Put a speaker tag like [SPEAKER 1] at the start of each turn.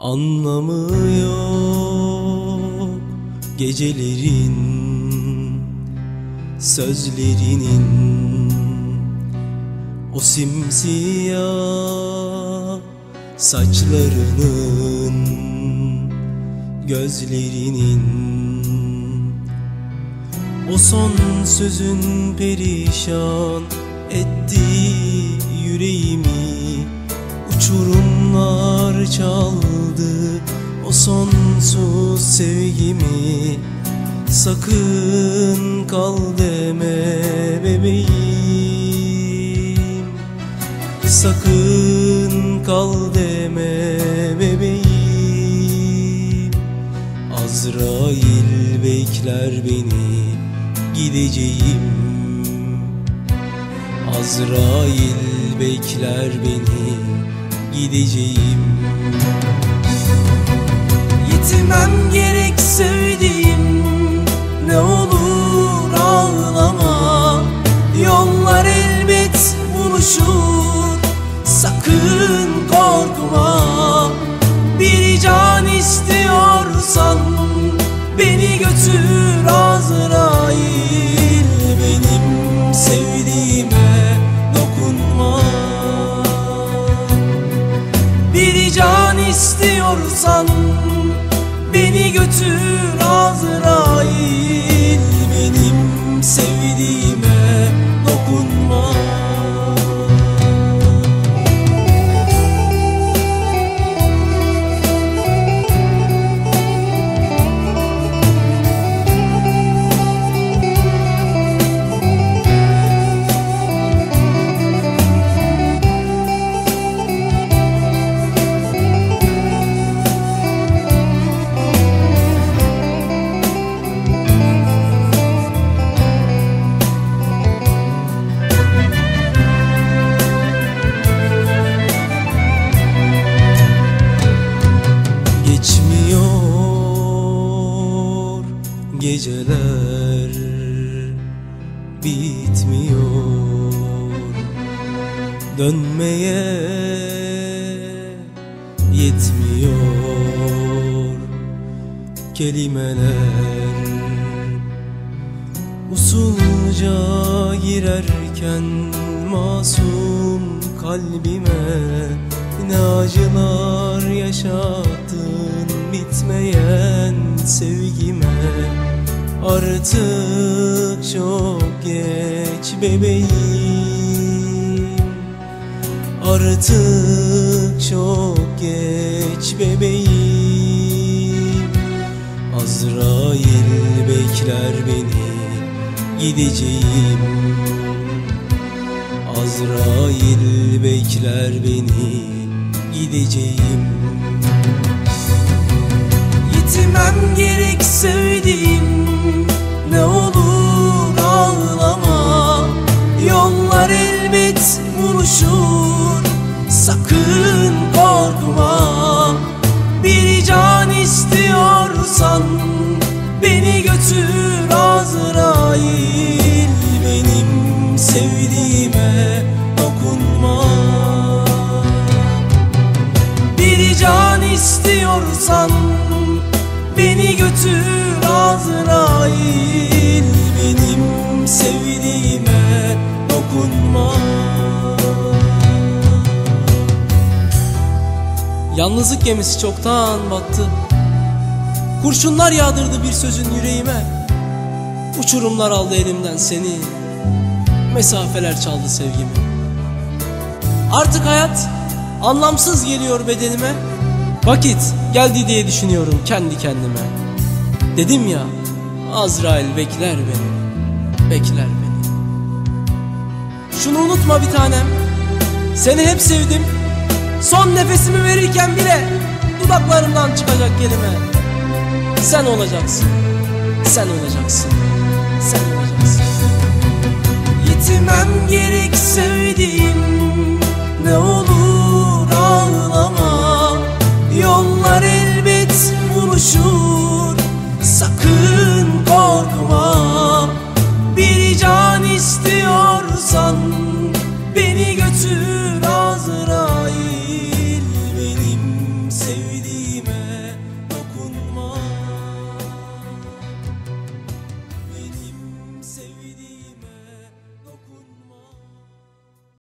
[SPEAKER 1] Anlamı yok gecelerin sözlerinin. O simsiyah saçlarının gözlerinin. O son sözün perişan etti yüreğimi Uçurumlar çaldı o sonsuz sevgimi. Sakın kal deme bebeğim. Sakın kal deme bebeğim. Azrail bekler beni gideceğim. Azrail bekler beni gideceğim
[SPEAKER 2] Gitmem gerek sevdiğim Ne olur ağlama. Yollar elbet buluşur Sakın korkma. Bir can istiyorsan Beni götür istiyorsan Beni götür Azrail
[SPEAKER 1] Geçmiyor. Geceler bitmiyor. Dönmeye yetmiyor. Kelimeler Usulca girerken masum kalbime Ne acılar yaşattın Artık çok geç bebeğim. Artık çok geç bebeğim. Azrail bekler beni gideceğim. Azrail bekler beni gideceğim.
[SPEAKER 2] Gitmem gerek sevdiğim Yollar elbet buluşur. Sakın korkma. Bir can istiyorsan Beni götür Azrail.
[SPEAKER 1] Benim sevdiğime dokunma.
[SPEAKER 2] Bir can istiyorsan Beni götür Azrail.
[SPEAKER 1] Benim sevdiğime Yalnızlık gemisi çoktan battı. Kurşunlar yağdırdı bir sözün yüreğime. Uçurumlar aldı elimden seni. Mesafeler çaldı sevgimi. Artık hayat anlamsız geliyor bedenime. Vakit geldi diye düşünüyorum kendi kendime. Dedim ya Azrail bekler beni Bekler beni. Şunu unutma bir tanem. Seni hep sevdim Son nefesimi verirken bile Dudaklarımdan çıkacak kelime. Sen olacaksın. Sen olacaksın. Sen olacaksın.
[SPEAKER 2] Gitmem gerek sevdiğim